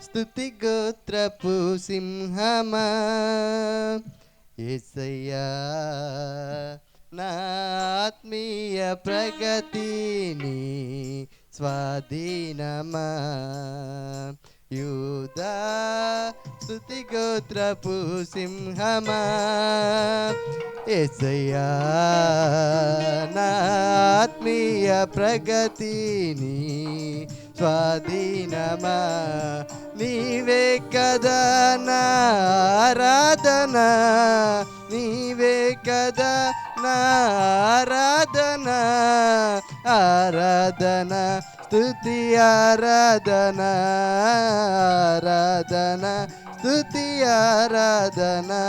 స్థుతి గోత్రపు సింహమా ఏసయ్యా నా ఆత్మీయ ప్రగతిని స్వాధీనమా. యూదా స్థుతి గోత్రపు సింహమా ఎసయ్యా నా ఆత్మీయ ప్రగతిని స్వాధీనమా? నీవే కదా నా ఆరాధన నీవే కదా నా ఆరాధన ఆరాధన స్తుతి ఆరాధన. ఆరాధన స్తుతి ఆరాధనా.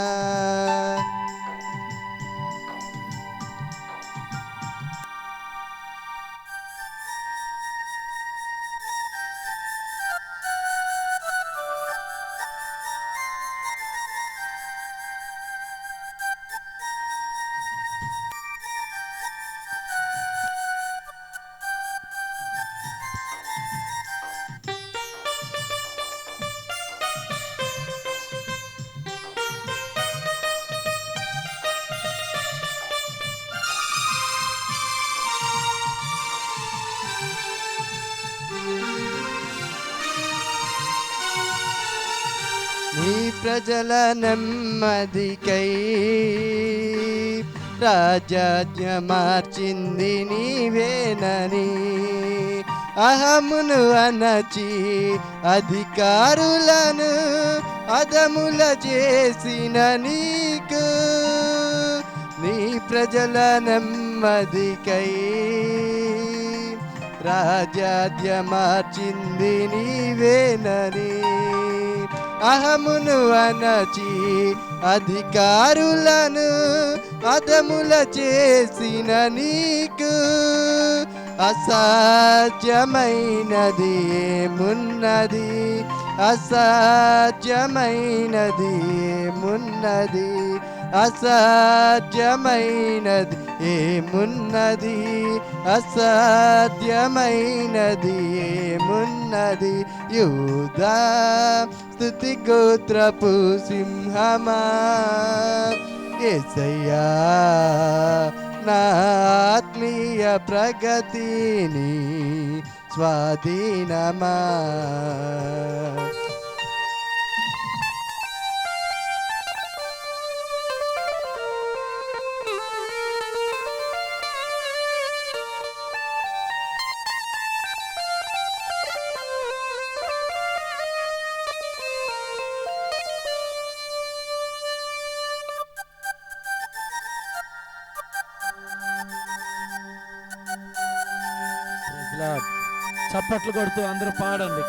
నీ ప్రజల నెమ్మదికై రాజాజ్ఞ మార్చింది నీవేనని అహమును అనచి అధికారులను అదముల చేసిన నీకు నీ ప్రజల నెమ్మదికై రాజాద్య మార్చింది నీవేనని. అహమును అనచి అధికారులను అదముల చేసిన నీకు అసాధ్యమైనది ఏమున్నది? అసాధ్యమైనది ఏమున్నది? అసాధ్యమైనది ఏమున్నది? అసాధ్యమైనది ఏమున్నది? యూదా స్థుతి గోత్రపు సింహమా? ఏసయ్యా నా ఆత్మీయ ప్రగతిని స్వాధీనమా? ఇలా చప్పట్లు కొడుతూ అందరూ పాడండి.